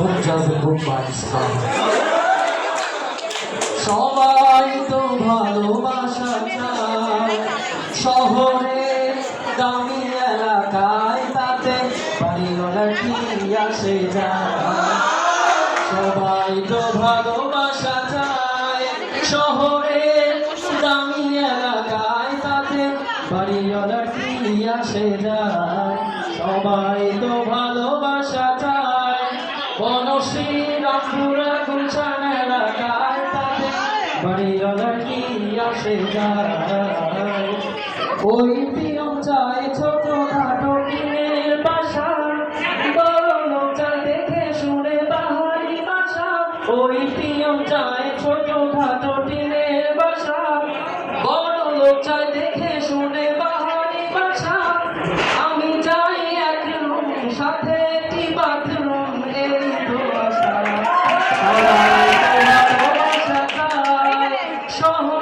খুব যাবে খুব পাকিস্তান সবাই তো ভালোবাসা চায়। শহরে দামি এলাকায় তাতে বাড়িওয়ালার কি আসে যায়। সবাই তো ভালোবাসা চায়। শহরে দামি এলাকায় তাতে বাড়িওয়ালার কি আসে যায়। সবাই তো ভালোবাসা আসে যায় ওই পিয়ন চায় ছোট খাটো টিনের বাসা। লোক চায় দেখে শুনে বাহারি বাসা। ওই পিয়ন চায় ছোট খাটো টিনের বাসা। বড় লোক দেখে শুনে বাহারি বাসা। আমি চাই এক রুম, সাথে একটি বাথরুম, এই তো আশা। সবাই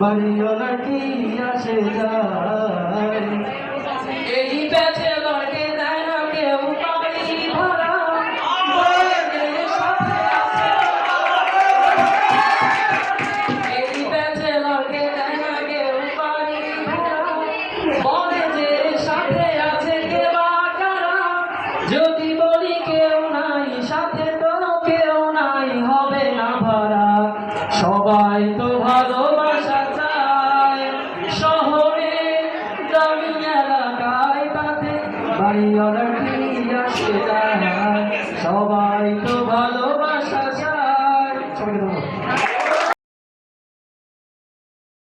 বাড়িওয়ালা কি আসে যায়। এই ব্যাচেলরকে দেয় না কেউ বাড়ি ভাড়া বউয়ের সাথে আছে দেয় কেউ বলে যে সাথে আছে কে বা কারা? যদি বলি কেউ নাই, সাথে তো কেউ নাই, হবে না ভাড়া সবাই তো ভালোবাসা কি আসে যায় সবাই তো ভালোবাসা চায় সবাইকে